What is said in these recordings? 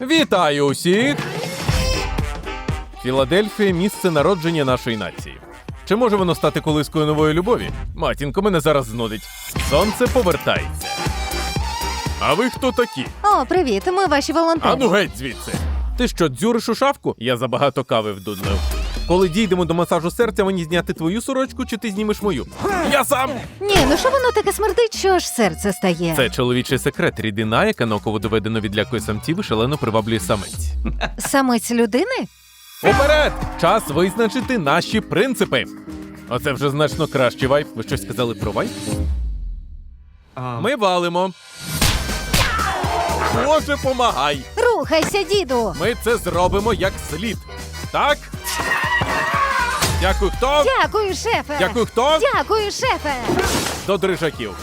Вітаю усіх! Філадельфія місце народження нашої нації. Чи може воно стати колискою нової любові? Матінко, мене зараз знудить. Сонце повертається. А ви хто такі? О, привіт, ми ваші волонтери. А ну геть звідси. Ти що, дзюриш у шафку? Я забагато кави вдуднив. Коли дійдемо до масажу серця, мені зняти твою сорочку, чи ти знімеш мою? Я сам! Ні, ну що воно таке смердить, що аж серце стає. Це чоловічий секрет, рідина, яка науково доведено відлякує самців і шалено приваблює самець. Самець людини? Уперед! Час визначити наші принципи. Оце вже значно краще вайп. Ви щось сказали про вайп? Ми валимо. Боже, помагай! Рухайся, діду! Ми це зробимо як слід. Так? Дякую, хто? Дякую, шефе! Дякую, хто? Дякую, шефе! До дрижаків.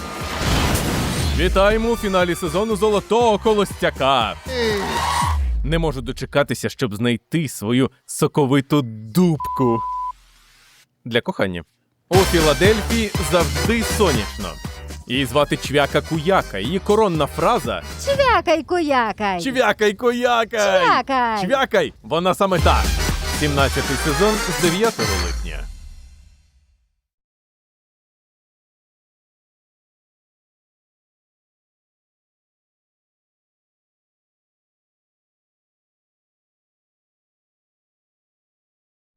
Вітаємо у фіналі сезону Золотого Колостяка. Не можу дочекатися, щоб знайти свою соковиту дубку. Для кохання. У Філадельфії завжди сонячно. Її звати Чвяка Куяка. Її коронна фраза Чвякай, куякай! Чвякай Куякай! Чвякай! Чвякай! Вона саме так. 17 сезон з 9 липня.